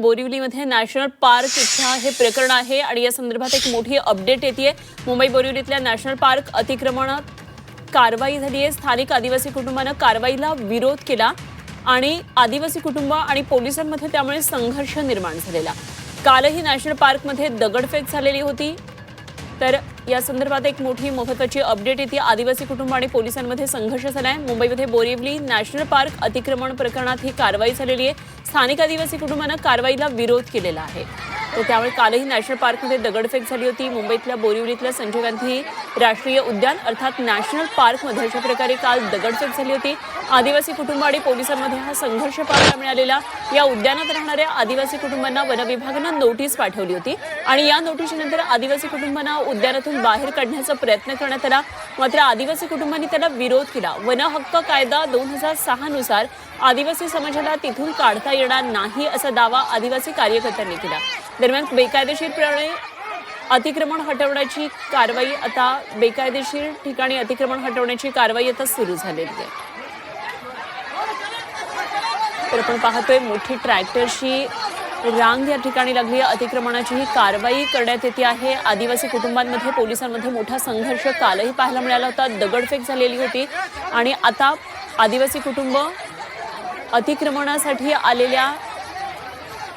बोरिवलीमध्ये national park इथं हे प्रकरण आहे आणि या संदर्भात एक मोठी अपडेट येते मुंबई बोरिवलीतल्या नॅशनल पार्क अतिक्रमणात कारवाई झाली आहे. स्थानिक आदिवासी कुटुंबानं कारवाईला विरोध केला आणि आदिवासी कुटुंब आणि पोलिसांमध्ये त्यामुळे संघर्ष निर्माण झालेला. कालही नॅशनल पार्कमध्ये दगडफेक झालेली होती. तर या संदर्भात एक मोठी महत्वाची अपडेट येते. आदिवासी कुटुंब आणि पोलिसांमध्ये संघर्ष झालाय. मुंबईमध्ये बोरिवली नॅशनल पार्क अतिक्रमण प्रकरणात ही कारवाई झालेली आहे. स्थानिक आदिवासी कुटुंबानं कारवाईला विरोध केलेला आहे. तर त्यामुळे कालही नॅशनल पार्कमध्ये दगडफेक झाली होती. मुंबईतल्या बोरिवलीतल्या संजय गांधी राष्ट्रीय उद्यान अर्थात नॅशनल पार्कमध्ये अशा प्रकारे काल दगडफेक झाली होती. आदिवासी कुटुंब आणि पोलिसांमध्ये हा संघर्ष पाहायला मिळालेला. या उद्यानात राहणाऱ्या आदिवासी कुटुंबांना वनविभागानं नोटीस पाठवली होती आणि या नोटीसनंतर आदिवासी कुटुंबांना उद्यानातून बाहेर काढण्याचा प्रयत्न करण्यात आला. मात्र आदिवासी कुटुंबांनी त्याला विरोध केला. वन हक्क कायदा दोन हजार सहा नुसार आदिवासी समाजाला तिथून काढता येणार नाही असा दावा आदिवासी कार्यकर्त्यांनी केला. दरम्यान बेकायदेशीरपणे अतिक्रमण हटवण्याची कारवाई आता बेकायदेशीर ठिकाणी अतिक्रमण हटवण्याची कारवाई आता सुरू झालेली आहे. तर आपण पाहतोय मोठी ट्रॅक्टरची रांग या ठिकाणी लागली. अतिक्रमणाची ही कारवाई करण्यात येते आहे. आदिवासी कुटुंबांमध्ये पोलिसांमध्ये मोठा संघर्ष कालही पाहायला मिळाला होता. दगडफेक झालेली होती. आणि आता आदिवासी कुटुंब अतिक्रमणासाठी आलेल्या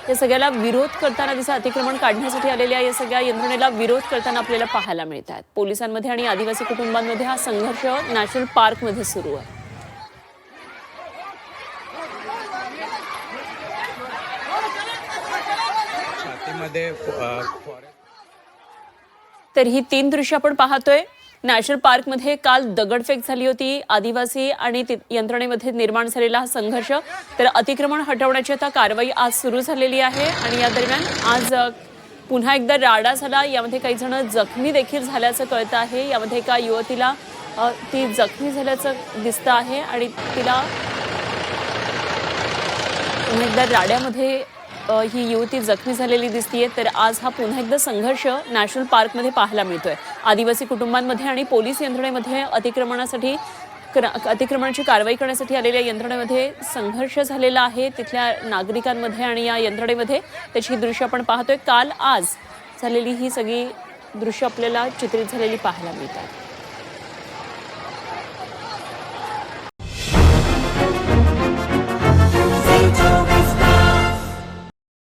या सगळ्याला विरोध करताना दिसत अतिक्रमण काढण्यासाठी आलेल्या या सगळ्या यंत्रणेला विरोध करताना आपल्याला पाहायला मिळत आहेत पोलिसांमध्ये आणि आदिवासी कुटुंबांमध्ये हा संघर्ष नॅशनल पार्कमध्ये सुरू आहे. तर ही तीन दृश्य आपण पाहतोय. नॅशनल पार्कमध्ये काल दगडफेक झाली होती. आदिवासी आणि ति- यंत्रणेमध्ये निर्माण झालेला हा संघर्ष. तर अतिक्रमण हटवण्याची आता कारवाई आज सुरू झालेली आहे आणि या दरम्यान आज पुन्हा एकदा राडा झाला. यामध्ये काही जण जखमी देखील झाल्याचं कळतं आहे. यामध्ये एका युवतीला ती जखमी झाल्याचं दिसतं आहे आणि तिला पुन्हा एकदा राड्यामध्ये ही युवती जखमी झालेली दिसतीये तर आज हा पुन्हा एकदा संघर्ष नॅशनल पार्कमध्ये पाहायला मिळतोय. आदिवासी कुटुंबांमध्ये आणि पोलीस यंत्रणेमध्ये अतिक्रमणासाठी क्र- अतिक्रमणाची कारवाई करण्यासाठी आलेल्या यंत्रणेमध्ये संघर्ष झालेला आहे. तिथल्या नागरिकांमध्ये आणि या यंत्रणेमध्ये त्याची ही दृश्य आपण पाहतोय. काल आज झालेली ही सगळी दृश्य आपल्याला चित्रित झालेली पाहायला मिळतात.